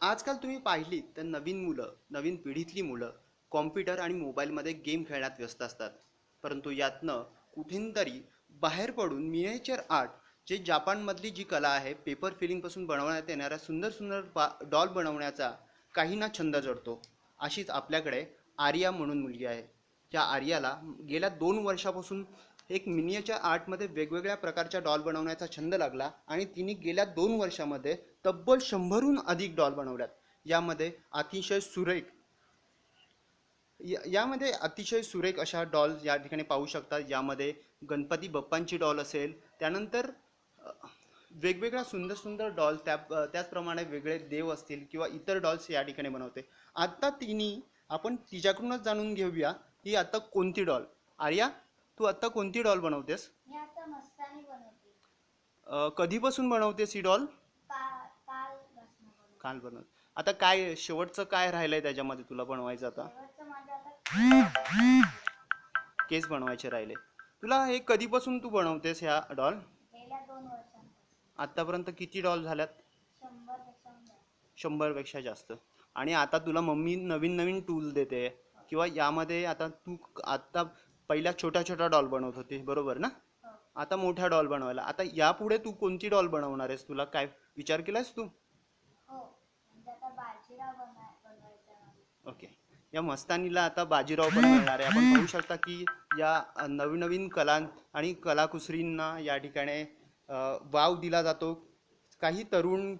आजकाल तुम्ही पाहिली तर नवीन मुलं नवीन पिढीतली मुलं कॉम्प्युटर आणि मोबाईलमध्ये गेम खेळण्यात व्यस्त असतात. परंतु यातनं कुठेतरी बाहेर पडून मिनेचर आर्ट जे जापानमधली जी कला आहे पेपर फिलिंगपासून बनवण्यात येणाऱ्या सुंदर सुंदर बा डॉल बनवण्याचा काहींना छंद जडतो. अशीच आपल्याकडे आर्या म्हणून मुलगी आहे. या आर्याला गेल्या दोन वर्षापासून एक मिनिएचर आर्टमध्ये वेगवेगळ्या प्रकारच्या डॉल बनवण्याचा छंद लागला आणि तिने गेल्या दोन वर्षामध्ये तब्बल शंभरहून अधिक डॉल बनवल्यात. यामध्ये अतिशय सुरेख या- यामध्ये अतिशय सुरेख अशा डॉल्स या ठिकाणी पाहू शकतात यामध्ये गणपती बाप्पांची डॉल असेल त्यानंतर वेगवेगळ्या सुंदर सुंदर डॉल त्या त्याचप्रमाणे वेगळे देव असतील किंवा इतर डॉल्स या ठिकाणी बनवते. आत्ता तिने आपण तिच्याकडूनच जाणून घेऊया ही आता कोणती डॉल? आर्या तू आत्ता कोणती डॉल बनवतेस? मी आता मस्तानी बनवते. अ, कधीपासून बनवतेस ही डॉल? काल काल बसणं बनवते. काल बनव आता काय शेवटचं काय राहिलंय त्याच्यामध्ये तुला बनवायचं आता? शेवटचं माझं आता केस बनवायचे राहिले. तुला हे कधीपासून तू बनवतेस ह्या डॉल? गेल्या दोन वर्षांपासून. आत्तापर्यंत किती डॉल झाल्यात? शंभरपेक्षा. शंभरपेक्षा जास्त. आणि आता तुला मम्मी नवीन नवीन टूल देते. किंवा यामध्ये आता तू आत्ता पहिल्या छोट्या छोट्या डॉल बनवत होती बरोबर ना? हो. आता मोठ्या डॉल बनवायला. आता यापुढे तू कोणती डॉल बनवणार आहेस तुला? काय विचार केलास तू? हो. म्हणजे आता. ओके. या मस्तानीला आता बाजीराव पण मिळणार आहे. आपण पाहू शकता की या नवीन नवीन कला आणि कलाकुसरींना या ठिकाणी वाव दिला जातो. काही तरुण